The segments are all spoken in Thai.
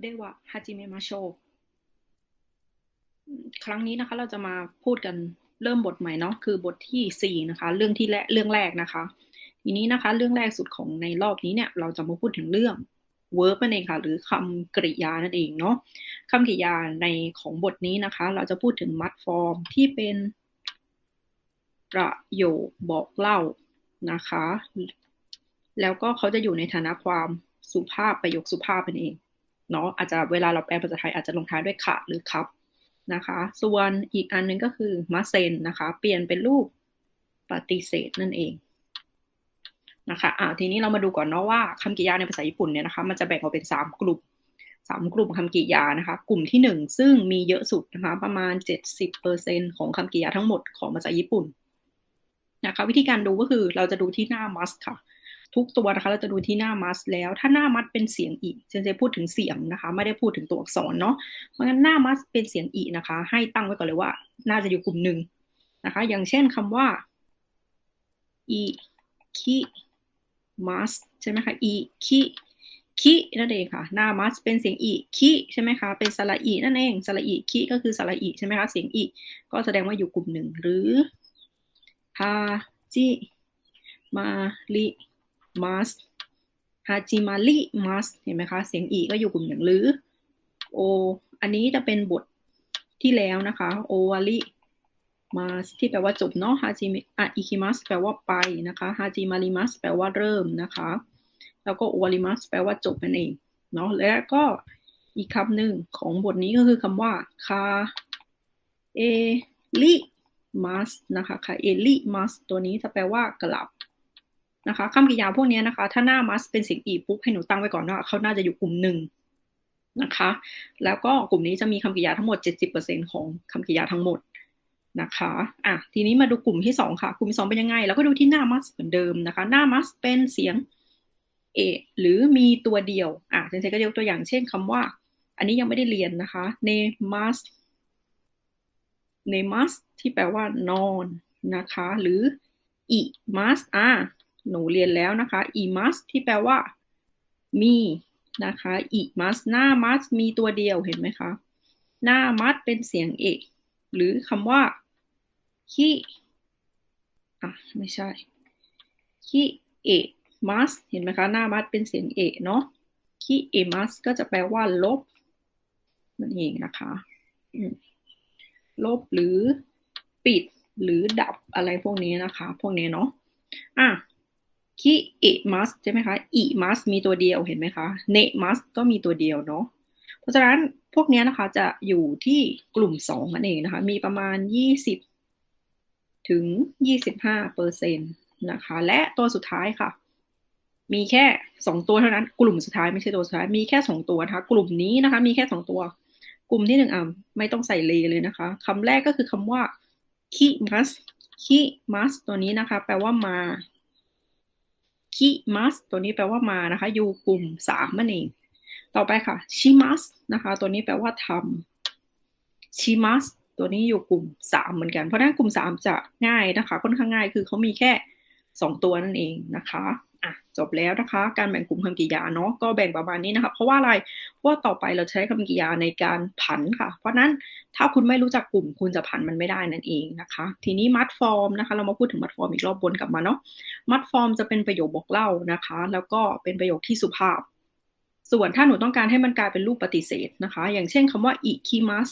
เดวะฮาจิเมมาโชครั้งนี้นะคะ เราจะมาพูดกันเริ่มบทใหม่เนาะคือบทที่สี่นะคะ เรื่องที่แรกเรื่องแรกนะคะ ทีนี้นะคะ เรื่องแรกสุดของในรอบนี้เนี่ย เราจะมาพูดถึงเรื่อง verb นั่นเองค่ะ หรือคำกริยานั่นเองเนาะคำกริยาในของบทนี้นะคะ เราจะพูดถึงมัดฟอร์มที่เป็นประโยคบอกเล่านะคะ แล้วก็เขาจะอยู่ในฐานะความสุภาพประโยคสุภาพเป็นเอง เนาะอาจจะเวลาเราแปลภาษาไทยอาจจะลงท้ายด้วยค่ะหรือครับนะคะ ส่วนอีกอันนึงก็คือมาเซนนะคะ เปลี่ยนเป็นรูปปฏิเสธนั่นเองนะคะอ่าทีนี้เรามาดูก่อนเนาะว่าคำกริยาในภาษาญี่ปุ่นเนี่ยนะคะมันจะแบ่งออกเป็น 3 กลุ่ม 3 กลุ่มคำกริยานะคะ กลุ่มที่ 1 ซึ่งมีเยอะสุดนะคะประมาณ 70%ของคำกริยาทั้งหมดของภาษาญี่ปุ่นนะคะวิธีการดูก็คือเราจะดูที่หน้า must ค่ะ ทุกตัวนะคะเราจะดูที่หน้า must แล้วถ้าหน้า must เป็นเสียงอีเจนจะพูดถึงเสียงนะคะ ไม่ได้พูดถึงตัวอักษรเนาะเพราะงั้นหน้า must เป็นเสียงอีนะคะ ให้ตั้งไว้ก่อนเลยว่า น่าจะอยู่กลุ่มหนึ่งนะคะ อย่างเช่นคำว่าอีคิมัสใช่ไหมคะอีคิคินั่นเองค่ะหน้ามัสเป็นเสียงอีคิใช่ไหมคะเป็นสระอีนั่นเองสระอีคิก็คือสระอีใช่ไหมคะเสียงอีก็แสดงว่าอยู่กลุ่มหนึ่งหรือฮาจิมาลิ มัสฮาจิมาลิมัสเห็นไหมคะ เสียงอีก็อยู่กลุ่มหนึ่งหรือ โอ อันนี้จะเป็นบทที่แล้วนะคะ โอวาลิมาที่แปลว่าจบเนาะฮาจิอะอิคิมัสแปลว่าไปนะคะฮาจิมาริมัสแปลว่าเริ่มนะคะ แล้วก็โอวาริมัสแปลว่าจบนั่นเองเนาะและก็อีกคำหนึ่งของบทนี้ก็คือคำว่าคาเอลิมัสนะคะคาเอลิมัสตัวนี้จะแปลว่ากลับ นะคะคำกริยาพวกนี้นะคะ ถ้าหน้ามัสเป็นเสียงอีปุ๊บให้หนูตั้งไว้ก่อนว่าเขาน่าจะอยู่กลุ่มหนึ่งนะคะ แล้วก็กลุ่มนี้จะมีคำกริยาทั้งหมด 70%ของคำกริยาทั้งหมดนะคะอะทีนี้มาดูกลุ่มที่สองค่ะ กลุ่มที่สองเป็นยังไง แล้วก็ดูที่หน้ามัสเหมือนเดิมนะคะ หน้ามัสเป็นเสียงเอหรือมีตัวเดียวอะเจนเซก็ยกตัวอย่างเช่นคำว่า อันนี้ยังไม่ได้เรียนนะคะ ne mas ne mas ที่แปลว่านอนนะคะ หรือ i mas อะ หนูเรียนแล้วนะคะ i mas ที่แปลว่า มีนะคะ i mas หน้า mas มีตัวเดียวเห็นไหมคะ หน้า mas เป็นเสียงเอกหรือคำว่าคิอะไม่ใช่คิเอมัสเห็นไหมคะ หน้ามัสเป็นเสียงเอเนาะคิเอมัสก็จะแปลว่า ลบนั่นเองนะคะลบหรือปิดหรือดับอะไรพวกนี้นะคะ พวกนี้เนาะอะ คิเอมัสใช่ไหมคะอีมัสมีตัวเดียวเห็นไหมคะเนมัสก็มีตัวเดียวเนาะเพราะฉะนั้นพวกนี้นะคะจะอยู่ที่กลุ่มสองนั่นเองนะคะ มีประมาณยี่สิบถึงยี่สิบห้าเปอร์เซ็นตนะคะ และตัวสุดท้ายค่ะ มีแค่สองตัวเท่านั้น กลุ่มสุดท้ายไม่ใช่ตัวสุดท้ายมีแค่สองตัวนะคะ กลุ่มนี้นะคะ มีแค่สองตัว กลุ่มที่หนึ่งอะไม่ต้องใส่เลเลยนะคะคำแรกก็คือคำว่าคิมัสคิมัสตัวนี้นะคะ แปลว่ามา คิมัสตัวนี้แปลว่ามานะคะ อยู่กลุ่มสามนั่นเอง ต่อไปค่ะชิมัสนะคะ ตัวนี้แปลว่าทำชิมัสตัวนี้อยู่กลุ่มสามเหมือนกัน เพราะนั้นกลุ่มสามจะง่ายนะคะ ค่อนข้างง่ายคือเขามีแค่สองตัวนั่นเองนะคะ อะจบแล้วนะคะ การแบ่งกลุ่มคำกริยาเนาะก็แบ่งประมาณนี้นะคะ เพราะว่าอะไรเพราะว่าต่อไปเราใช้คำกริยาในการผันค่ะ เพราะนั้นถ้าคุณไม่รู้จักกลุ่มคุณจะผันมันไม่ได้นั่นเองนะคะ ทีนี้มัดฟอร์มนะคะ เรามาพูดถึงมัดฟอร์มอีกรอบบนกลับมาเนาะมัดฟอร์มจะเป็นประโยคบอกเล่านะคะ แล้วก็เป็นประโยคที่สุภาพ ส่วนถ้าหนูต้องการให้มันกลายเป็นรูปปฏิเสธนะคะ อย่างเช่นคำว่าอิคิมัส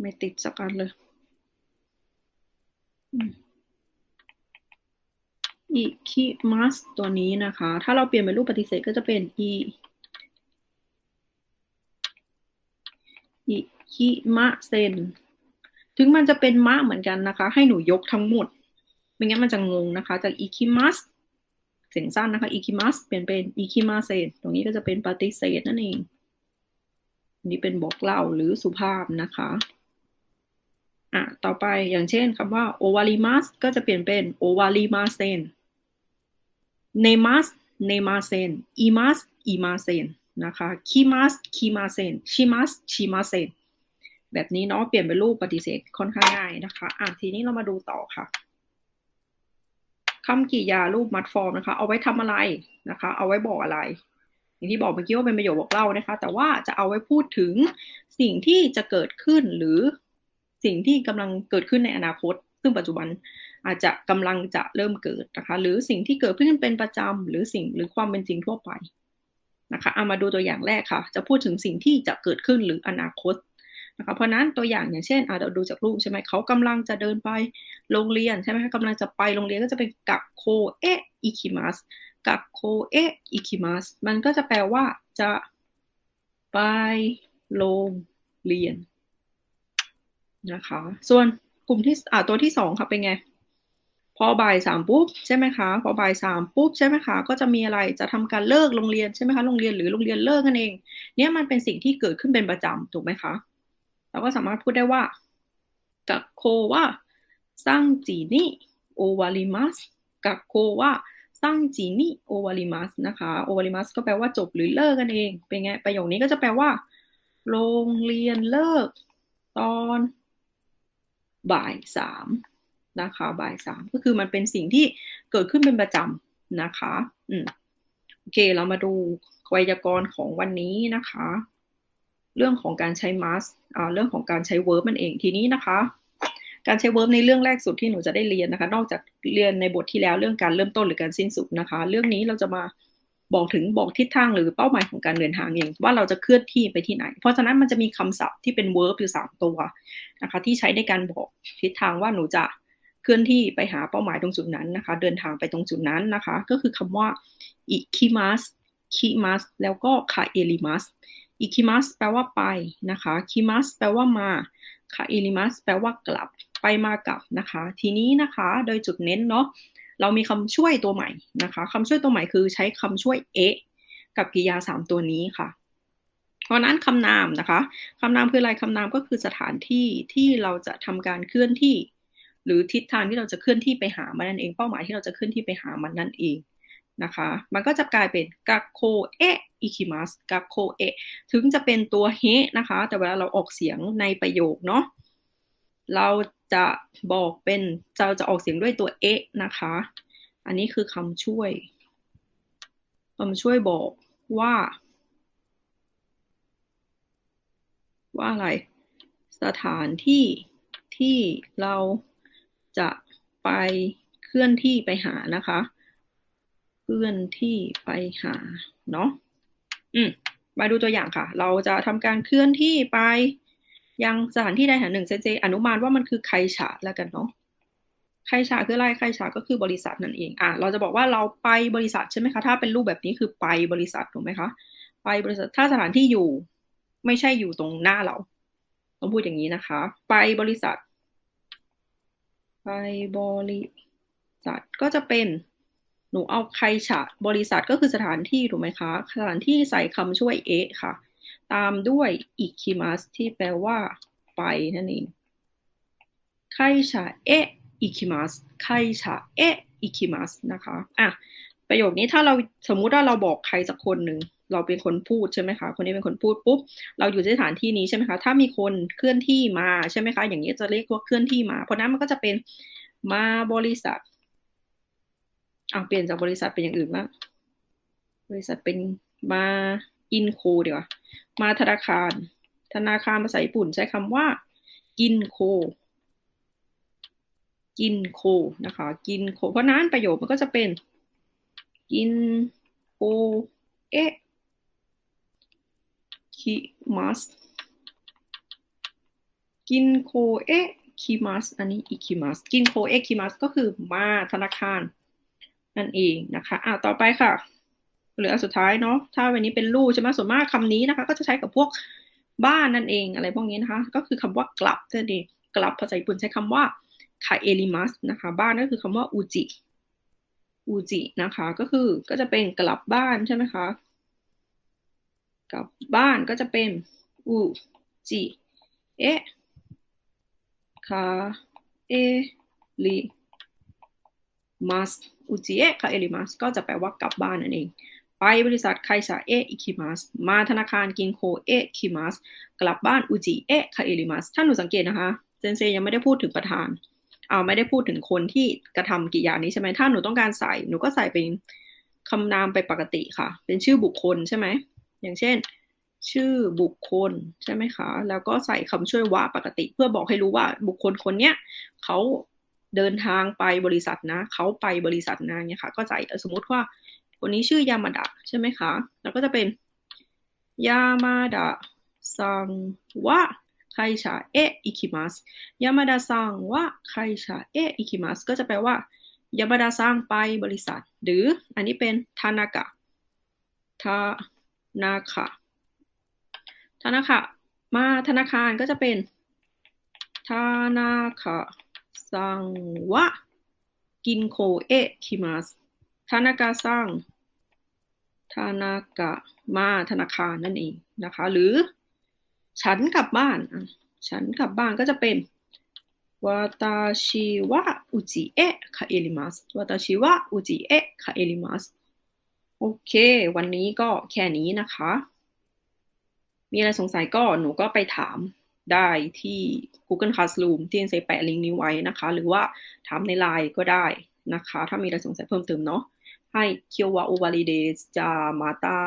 ไม่ติดสักอันเลย อิคิมัสตัวนี้นะคะ ถ้าเราเปลี่ยนเป็นรูปปฏิเสธก็จะเป็นอิอิคิมะเซน ถึงมันจะเป็นมะเหมือนกันนะคะ ให้หนูยกทั้งหมด ไม่งั้นมันจะงงนะคะ จากอิคิมัสเสียงสั้นนะคะอิคิมัสเปลี่ยนเป็นอิคิมาเซน ตรงนี้ก็จะเป็นปฏิเสธนั่นเอง นี่เป็นบอกเล่าหรือสุภาพนะคะอะต่อไปอย่างเช่นคำว่าโอวาลิมัสก็จะเปลี่ยนเป็นโอวาลิมาเซนเนมัสเนมาเซนอีมัสอีมาเซนนะคะคิมัสคิมาเซนชิมัสชิมาเซนแบบนี้เนาะเปลี่ยนเป็นรูปปฏิเสธค่อนข้างง่ายนะคะอะทีนี้เรามาดูต่อค่ะคำกริยารูปมัดฟอร์มนะคะ เอาไว้ทำอะไรนะคะ เอาไว้บอกอะไร อย่างที่บอกเมื่อกี้ว่าเป็นประโยคบอกเล่านะคะ แต่ว่าจะเอาไว้พูดถึงสิ่งที่จะเกิดขึ้นหรือสิ่งที่กำลังเกิดขึ้นในอนาคต ซึ่งปัจจุบันอาจจะกำลังจะเริ่มเกิดนะคะ หรือสิ่งที่เกิดขึ้นเป็นประจำหรือสิ่งหรือความเป็นจริงทั่วไปนะคะเอามาดูตัวอย่างแรกค่ะ จะพูดถึงสิ่งที่จะเกิดขึ้นหรืออนาคตนะคะเพราะนั้นตัวอย่างอย่างเช่นเราดูจากรูปใช่ไหมเขากำลังจะเดินไปโรงเรียนใช่ไหมคะกำลังจะไปโรงเรียนก็จะเป็นกักโคเอะอิคิมัส กักโคเอะอิคิมัสมันก็จะแปลว่าจะไปโรงเรียนนะคะ ส่วนกลุ่มที่อ่าตัวที่สองค่ะเป็นไง พอบ่ายสามปุ๊บใช่ไหมคะ พอบ่ายสามปุ๊บใช่ไหมคะ ก็จะมีอะไรจะทำการเลิกโรงเรียนใช่ไหมคะ โรงเรียนหรือโรงเรียนเลิกกันเอง เนี่ยมันเป็นสิ่งที่เกิดขึ้นเป็นประจำถูกไหมคะเราก็สามารถพูดได้ว่ากักโคว่าซังจีนิโอวาริมัสกักโคว่า ซังจีนิโอวาริมัสนะคะโอวาริมัสก็แปลว่าจบหรือเลิกกันเอง เป็นไง ประโยคนี้ก็จะแปลว่า โรงเรียนเลิก ตอนบ่ายสามนะคะบ่ายสามก็คือมันเป็นสิ่งที่เกิดขึ้นเป็นประจำนะคะอืมโอเคเรามาดูไวยากรณ์ของวันนี้นะคะ เรื่องของการใช้ must อ่าเรื่องของการใช้ verb มันเองทีนี้นะคะ การใช้ verb ในเรื่องแรกสุดที่หนูจะได้เรียนนะคะ นอกจากเรียนในบทที่แล้วเรื่องการเริ่มต้นหรือการสิ้นสุดนะคะ เรื่องนี้เราจะมาบอกถึงบอกทิศทางหรือเป้าหมายของการเดินทางเอง ว่าเราจะเคลื่อนที่ไปที่ไหน เพราะฉะนั้นมันจะมีคำศัพท์ที่เป็น verb อยู่3ตัวนะคะ ที่ใช้ในการบอกทิศทางว่าหนูจะเคลื่อนที่ไปหาเป้าหมายตรงจุดนั้นนะคะ เดินทางไปตรงจุดนั้นนะคะ ก็คือคำว่า ikimas kimas แล้วก็ kaelimas ikimas แปลว่าไปนะคะ kimas แปลว่ามา kaelimas แปลว่ากลับไปมากลับนะคะ ทีนี้นะคะโดยจุดเน้นเนาะเรามีคำช่วยตัวใหม่นะคะคำช่วยตัวใหม่คือใช้คำช่วยเอะกับกริยาสามตัวนี้ค่ะ เพราะนั้นคำนามนะคะคำนามคืออะไรคำนามก็คือสถานที่ที่เราจะทำการเคลื่อนที่ หรือทิศทางที่เราจะเคลื่อนที่ไปหามันนั่นเอง เป้าหมายที่เราจะเคลื่อนที่ไปหามันนั่นเอง นะคะ มันก็จะกลายเป็นกักโคเอะอิคิมัสกักโคเอะถึงจะเป็นตัวเฮนะคะ แต่เวลาเราออกเสียงในประโยคเนาะเราจะบอกเป็นเราจะออกเสียงด้วยตัวเอะนะคะ อันนี้คือคำช่วยคำช่วยบอกว่า ว่าอะไร สถานที่ที่เราจะไปเคลื่อนที่ไปหานะคะ เคลื่อนที่ไปหาเนาะอืมมาดูตัวอย่างค่ะ เราจะทำการเคลื่อนที่ไป ยังสถานที่ใดแห่งหนึ่งเจเจ อนุมานว่ามันคือไคฉาแล้วกันเนาะไคฉาคืออะไรไคฉาก็คือบริษัทนั่นเองอะเราจะบอกว่าเราไปบริษัทใช่ไหมคะ ถ้าเป็นรูปแบบนี้คือไปบริษัทถูกไหมคะ ไปบริษัทถ้าสถานที่อยู่ ไม่ใช่อยู่ตรงหน้าเรา ต้องพูดอย่างนี้นะคะ ไปบริษัท ไปบริษัทก็จะเป็น หนูเอาใครฉะบริษัทก็คือสถานที่ถูกไหมคะ สถานที่ใส่คำช่วยเอะค่ะ ตามด้วยอิคิมัสที่แปลว่า ไปนั่นเองไครฉะเอะอิคิมัสไครฉะเอะอิคิมัสนะคะอะประโยคนี้ถ้าเราสมมุติว่าเราบอกใครสักคนหนึ่งเราเป็นคนพูดใช่ไหมคะ คนนี้เป็นคนพูดปุ๊บ เราอยู่ในสถานที่นี้ใช่ไหมคะ ถ้ามีคนเคลื่อนที่มาใช่ไหมคะ อย่างนี้จะเรียกว่าเคลื่อนที่มา เพราะนั้นมันก็จะเป็นมาบริษัท อ่าเปลี่ยนจากบริษัทเป็นอย่างอื่นบ้างบริษัทเป็นมาอินโคเดี๋ยวมาธนาคาร ธนาคารภาษาญี่ปุ่นใช้คำว่า กินโค กินโคนะคะ กินโค เพราะนั้นประโยคมันก็จะเป็น กินโคเอะคิมัสกินโคเอะคิมัสอันนี้อิคิมัสกินโคเอะคิมัสก็คือมาธนาคาร นั่นเองนะคะอ่าต่อไปค่ะ เหลือสุดท้ายเนาะถ้าวันนี้เป็นลูกใช่ไหมส่วนมากคำนี้นะคะ ก็จะใช้กับพวกบ้านนั่นเองอะไรพวกนี้นะคะ ก็คือคำว่ากลับนั่นเองกลับภาษาญี่ปุ่นใช้คำว่าคาเอลิมัสนะคะ บ้านก็คือคำว่าอูจิอูจินะคะ ก็คือก็จะเป็นกลับบ้านใช่ไหมคะกลับบ้านก็จะเป็นอูจิเอะคาเอลิมัส อูจิเอะคาเอลิมัสก็จะแปลว่ากลับบ้านนั่นเอง ไปบริษัทไคซาเอะอิคิมัสมาธนาคารกินโคเอะคิมัสกลับบ้านอุจิเอะคาเอริมัสถ้าหนูสังเกตนะคะ เซนเซยังไม่ได้พูดถึงประธานเอาไม่ได้พูดถึงคนที่กระทำกิริยานี้ใช่ไหมถ้าหนูต้องการใส่หนูก็ใส่เป็นคำนามไปปกติค่ะ เป็นชื่อบุคคลใช่ไหม อย่างเช่น ชื่อบุคคลใช่ไหมคะ แล้วก็ใส่คำช่วยว่าปกติ เพื่อบอกให้รู้ว่าบุคคลคนเนี้ยเขา เดินทางไปบริษัทนะ เขาไปบริษัทนะเนี่ยค่ะ ก็ใส่สมมติว่าคนนี้ชื่อยามาดะใช่ไหมคะ แล้วก็จะเป็นยามาดะซังวะไคชาเอะอิคิมัสยามาดะซังวะไคชาเอะอิคิมัสก็จะแปลว่ายามาดะซังไปบริษัท หรืออันนี้เป็นทานากะทานาคะธนาคารมาธนาคารก็จะเป็นธนาคา ซังวะกินโคเอะคิมัสธนากาซังธนากะมาธนาคารนั่นเองนะคะ หรือ ฉันกลับบ้าน ฉันกลับบ้านก็จะเป็นวาตาชิวะอุจิเอะคาเอลิมัสวาตาชิวะอุจิเอะคาเอลิมัสโอเค วันนี้ก็แค่นี้นะคะ มีอะไรสงสัยก็หนูก็ไปถาม ได้ที่ Google Classroom ที่ยังใส่แปะลิงก์นี้ไว้นะคะ หรือว่าถามในไลน์ก็ได้นะคะ ถ้ามีอะไรสงสัยเพิ่มเติมเนาะให้เคียววาโอวาลิเดสจามาตา